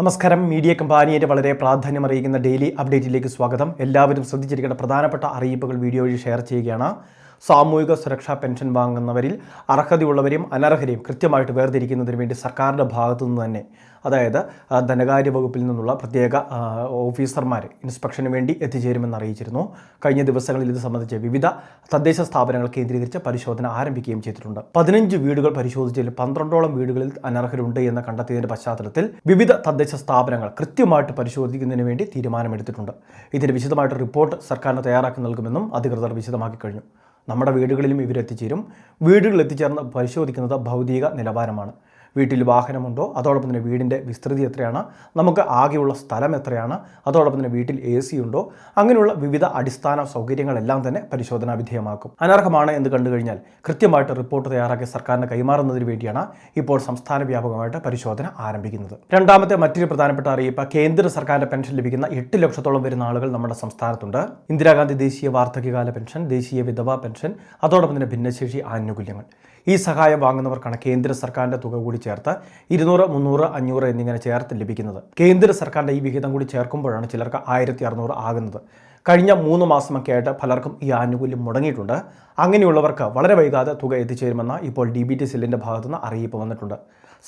നമസ്കാരം. മീഡിയ കമ്പാനിയുടെ വളരെ പ്രാധാന്യം അറിയിക്കുന്ന ഡെയിലി അപ്ഡേറ്റിലേക്ക് സ്വാഗതം. എല്ലാവരും ശ്രദ്ധിച്ചിരിക്കേണ്ട പ്രധാനപ്പെട്ട അറിയിപ്പുകൾ വീഡിയോ വഴി ഷെയർ ചെയ്യുകയാണ്. സാമൂഹിക സുരക്ഷാ പെൻഷൻ വാങ്ങുന്നവരിൽ അർഹതയുള്ളവരെയും അനർഹരെയും കൃത്യമായിട്ട് വേർതിരിക്കുന്നതിന് വേണ്ടി സർക്കാരിന്റെ ഭാഗത്തു നിന്ന് തന്നെ അതായത് ധനകാര്യ വകുപ്പിൽ നിന്നുള്ള പ്രത്യേക ഓഫീസർമാർ ഇൻസ്പെക്ഷന് വേണ്ടി എത്തിച്ചേരുമെന്ന് അറിയിച്ചിരുന്നു. കഴിഞ്ഞ ദിവസങ്ങളിൽ ഇത് സംബന്ധിച്ച് വിവിധ തദ്ദേശ സ്ഥാപനങ്ങൾ കേന്ദ്രീകരിച്ച് പരിശോധന ആരംഭിക്കുകയും ചെയ്തിട്ടുണ്ട്. പതിനഞ്ച് വീടുകൾ പരിശോധിച്ചതിൽ പന്ത്രണ്ടോളം വീടുകളിൽ അനർഹരുണ്ട് എന്ന് കണ്ടെത്തിയതിന്റെ പശ്ചാത്തലത്തിൽ വിവിധ തദ്ദേശ സ്ഥാപനങ്ങൾ കൃത്യമായിട്ട് പരിശോധിക്കുന്നതിന് വേണ്ടി തീരുമാനമെടുത്തിട്ടുണ്ട്. ഇതിന് വിശദമായിട്ട് റിപ്പോർട്ട് സർക്കാരിന് തയ്യാറാക്കി നൽകുമെന്നും അധികൃതർ വിശദമാക്കി കഴിഞ്ഞു. നമ്മുടെ വീടുകളിലും ഇവരെത്തിച്ചേരും. വീടുകളിൽ എത്തിച്ചേർന്ന് പരിശോധിക്കുന്നത് ഭൗതിക നിലവാരമാണ്. വീട്ടിൽ വാഹനമുണ്ടോ? അതോടൊപ്പം തന്നെ വീടിന്റെ വിസ്തൃതി എത്രയാണ്? നമുക്ക് ആകെയുള്ള സ്ഥലം എത്രയാണ്? അതോടൊപ്പം തന്നെ വീട്ടിൽ എ സി ഉണ്ടോ? അങ്ങനെയുള്ള വിവിധ അടിസ്ഥാന സൗകര്യങ്ങളെല്ലാം തന്നെ പരിശോധനാ വിധേയമാക്കും. അനർഹമാണ് എന്ന് കണ്ടു കഴിഞ്ഞാൽ കൃത്യമായിട്ട് റിപ്പോർട്ട് തയ്യാറാക്കി സർക്കാരിന് കൈമാറുന്നതിന് വേണ്ടിയാണ് ഇപ്പോൾ സംസ്ഥാന വ്യാപകമായിട്ട് പരിശോധന ആരംഭിക്കുന്നത്. രണ്ടാമത്തെ മറ്റൊരു പ്രധാനപ്പെട്ട അറിയിപ്പ് കേന്ദ്ര സർക്കാരിന്റെ പെൻഷൻ ലഭിക്കുന്ന എട്ട് ലക്ഷത്തോളം വരുന്ന ആളുകൾ നമ്മുടെ സംസ്ഥാനത്തുണ്ട്. ഇന്ദിരാഗാന്ധി ദേശീയ വാർദ്ധക്യകാല പെൻഷൻ ദേശീയ വിധവാ പെൻഷൻ അതോടൊപ്പം തന്നെ ഭിന്നശേഷി ആനുകൂല്യങ്ങൾ. ഈ സഹായം വാങ്ങുന്നവർക്കാണ് കേന്ദ്ര സർക്കാരിന്റെ തുക കൂടി ചേർത്ത് ഇരുന്നൂറ് മുന്നൂറ് അഞ്ഞൂറ് എന്നിങ്ങനെ ചേർത്ത് ലഭിക്കുന്നത്. കേന്ദ്ര സർക്കാരിന്റെ ഈ വിഹിതം കൂടി ചേർക്കുമ്പോഴാണ് ചിലർക്ക് ആയിരത്തി അറുന്നൂറ് ആകുന്നത്. കഴിഞ്ഞ മൂന്ന് മാസമൊക്കെ ആയിട്ട് പലർക്കും ഈ ആനുകൂല്യം മുടങ്ങിയിട്ടുണ്ട്. അങ്ങനെയുള്ളവർക്ക് വളരെ വൈകാതെ തുക എത്തിച്ചേരുമെന്ന ഇപ്പോൾ ഡി ബി ടി സെല്ലിന്റെ ഭാഗത്തുനിന്ന് അറിയിപ്പ് വന്നിട്ടുണ്ട്.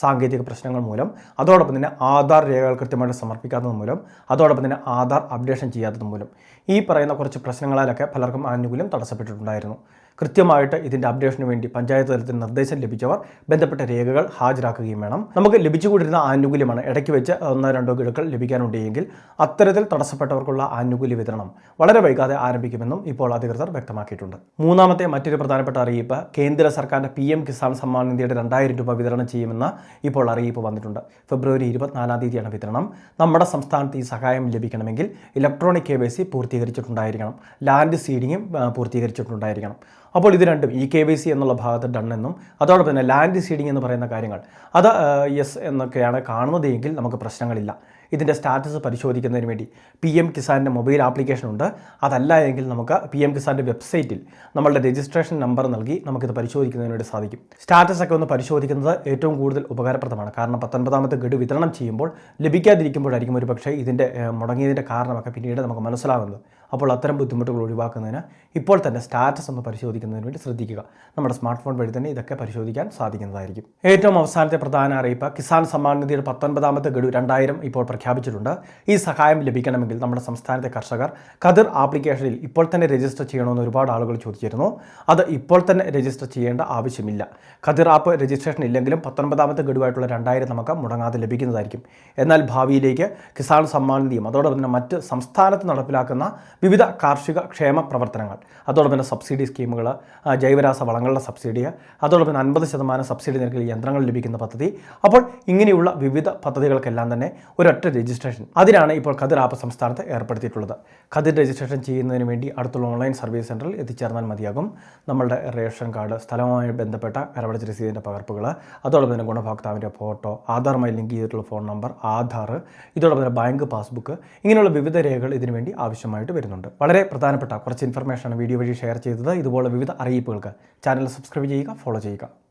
സാങ്കേതിക പ്രശ്നങ്ങൾ മൂലം അതോടൊപ്പം തന്നെ ആധാർ രേഖകൾ കൃത്യമായിട്ട് സമർപ്പിക്കാത്തത് മൂലം അതോടൊപ്പം തന്നെ ആധാർ അപ്ഡേഷൻ ചെയ്യാത്തത് മൂലം. ഈ പറയുന്ന കുറച്ച് പ്രശ്നങ്ങളാലൊക്കെ പലർക്കും ആനുകൂല്യം തടസ്സപ്പെട്ടിട്ടുണ്ടായിരുന്നു. കൃത്യമായിട്ട് ഇതിന്റെ അപ്ഡേഷന് വേണ്ടി പഞ്ചായത്ത് തലത്തിൽ നിർദ്ദേശം ലഭിച്ചവർ ബന്ധപ്പെട്ട രേഖകൾ ഹാജരാക്കുകയും വേണം. നമുക്ക് ലഭിച്ചുകൊണ്ടിരുന്ന ആനുകൂല്യമാണ് ഇടയ്ക്ക് വെച്ച് ഒന്നോ രണ്ടോ ഗഡുക്കൾ ലഭിക്കാനുണ്ടെങ്കിൽ അത്തരത്തിൽ തടസ്സപ്പെട്ടവർക്കുള്ള ആനുകൂല്യ വിതരണം വളരെ വൈകാതെ ആരംഭിക്കുമെന്നും ഇപ്പോൾ അധികൃതർ വ്യക്തമാക്കിയിട്ടുണ്ട്. മൂന്നാമത്തെ മറ്റൊരു പ്രധാനപ്പെട്ട അറിയിപ്പ് കേന്ദ്ര സർക്കാരിന്റെ പി എം കിസാൻ സമ്മാൻ നിധിയുടെ രണ്ടായിരം രൂപ വിതരണം ചെയ്യുമെന്ന് ഇപ്പോൾ അറിയിപ്പ് വന്നിട്ടുണ്ട്. ഫെബ്രുവരി ഇരുപത്തിനാലാം തീയതിയാണ് വിതരണം. നമ്മുടെ സംസ്ഥാനത്ത് ഈ സഹായം ലഭിക്കണമെങ്കിൽ ഇലക്ട്രോണിക് കെ വൈ സി പൂർത്തീകരിച്ചിട്ടുണ്ടായിരിക്കണം. ലാൻഡ് സീഡിങ്ങും പൂർത്തീകരിച്ചിട്ടുണ്ടായിരിക്കണം. അപ്പോൾ ഇത് രണ്ടും ഇ കെ വൈ സി എന്നുള്ള ഭാഗത്ത് ഡൺ എന്നും അതോടൊപ്പം തന്നെ ലാൻഡ് സീഡിംഗ് എന്ന് പറയുന്ന കാര്യങ്ങൾ. അത് യെസ് എന്നൊക്കെയാണ് കാണുന്നതെങ്കിൽ നമുക്ക് പ്രശ്നങ്ങളില്ല. ഇതിന്റെ സ്റ്റാറ്റസ് പരിശോധിക്കുന്നതിന് വേണ്ടി. പി എം കിസാന്റെ മൊബൈൽ ആപ്ലിക്കേഷൻ ഉണ്ട്. അതല്ല എങ്കിൽ നമുക്ക് പി എം കിസാന്റെ വെബ്സൈറ്റിൽ നമ്മളുടെ രജിസ്ട്രേഷൻ നമ്പർ നൽകി നമുക്കിത് പരിശോധിക്കുന്നതിന് വേണ്ടി സാധിക്കും. സ്റ്റാറ്റസ് ഒക്കെ ഒന്ന് പരിശോധിക്കുന്നത് ഏറ്റവും കൂടുതൽ ഉപകാരപ്രദമാണ്. കാരണം പത്തൊൻപതാമത്തെ ഗഡു വിതരണം ചെയ്യുമ്പോൾ ലഭിക്കാതിരിക്കുമ്പോഴായിരിക്കും ഒരു പക്ഷേ ഇതിന്റെ മുടങ്ങിയതിന്റെ കാരണമൊക്കെ പിന്നീട് നമുക്ക് മനസ്സിലാകുന്നത്. അപ്പോൾ അത്തരം ബുദ്ധിമുട്ടുകൾ ഒഴിവാക്കുന്നതിന് ഇപ്പോൾ തന്നെ സ്റ്റാറ്റസ് ഒന്ന് പരിശോധിക്കുന്നതിന് വേണ്ടി ശ്രദ്ധിക്കുക. നമ്മുടെ സ്മാർട്ട് ഫോൺ വഴി തന്നെ ഇതൊക്കെ പരിശോധിക്കാൻ സാധിക്കുന്നതായിരിക്കും. ഏറ്റവും അവസാനത്തെ പ്രധാന അറിയിപ്പ് കിസാൻ സമ്മാൻ നിധിയുടെ പത്തൊൻപതാമത്തെ ഗഡു രണ്ടായിരം ഇപ്പോൾ പ്രഖ്യാപിച്ചിട്ടുണ്ട്. ഈ സഹായം ലഭിക്കണമെങ്കിൽ നമ്മുടെ സംസ്ഥാനത്തെ കർഷകർ കതിർ ആപ്ലിക്കേഷനിൽ ഇപ്പോൾ തന്നെ രജിസ്റ്റർ ചെയ്യണമെന്ന് ഒരുപാട് ആളുകൾ ചോദിച്ചിരുന്നു. അത് ഇപ്പോൾ തന്നെ രജിസ്റ്റർ ചെയ്യേണ്ട ആവശ്യമില്ല. കതിർ ആപ്പ് രജിസ്ട്രേഷൻ ഇല്ലെങ്കിലും പത്തൊൻപതാമത്തെ ഗഡുവായിട്ടുള്ള രണ്ടായിരം നമുക്ക് മുടങ്ങാതെ ലഭിക്കുന്നതായിരിക്കും. എന്നാൽ ഭാവിയിലേക്ക് കിസാൻ സമ്മാൻ നിധിയും അതോടൊപ്പം തന്നെ മറ്റ് സംസ്ഥാനത്ത് നടപ്പിലാക്കുന്ന വിവിധ കാർഷിക ക്ഷേമ പ്രവർത്തനങ്ങൾ അതോടൊപ്പം തന്നെ സബ്സിഡി സ്കീമുകൾ ജൈവരാസ വളങ്ങളുടെ സബ്സിഡി അതോടൊപ്പം തന്നെ അൻപത് ശതമാനം സബ്സിഡി നിരക്കിൽ യന്ത്രങ്ങൾ ലഭിക്കുന്ന പദ്ധതി. അപ്പോൾ ഇങ്ങനെയുള്ള വിവിധ പദ്ധതികൾക്കെല്ലാം തന്നെ ഒരൊറ്റ രജിസ്ട്രേഷൻ. അതിനാണ് ഇപ്പോൾ കതിർ ആപ്പ് സംസ്ഥാനത്ത് ഏർപ്പെടുത്തിയിട്ടുള്ളത്. കതിർ രജിസ്ട്രേഷൻ ചെയ്യുന്നതിന് വേണ്ടി അടുത്തുള്ള ഓൺലൈൻ സർവീസ് സെന്ററിൽ എത്തിച്ചേർന്നാൽ മതിയാകും. നമ്മളുടെ റേഷൻ കാർഡ് സ്ഥലവുമായി ബന്ധപ്പെട്ട കരവടച്ച രസീതിന്റെ പകർപ്പുകൾ അതോടൊപ്പം തന്നെ ഗുണഭോക്താവിന്റെ ഫോട്ടോ ആധാറുമായി ലിങ്ക് ചെയ്തിട്ടുള്ള ഫോൺ നമ്പർ ആധാർ ഇതോടൊപ്പം തന്നെ ബാങ്ക് പാസ്ബുക്ക് ഇങ്ങനെയുള്ള വിവിധ രേഖകൾ ഇതിനു വേണ്ടി ആവശ്യമായിട്ട് വരുന്നുണ്ട്. വളരെ പ്രധാനപ്പെട്ട കുറച്ച് ഇൻഫർമേഷനാണ് വീഡിയോ വഴി ഷെയർ ചെയ്തത്. ഇതുപോലെ വിവിധ അറിയിപ്പുകൾക്ക് ചാനൽ സബ്സ്ക്രൈബ് ചെയ്യുക ഫോളോ ചെയ്യുക.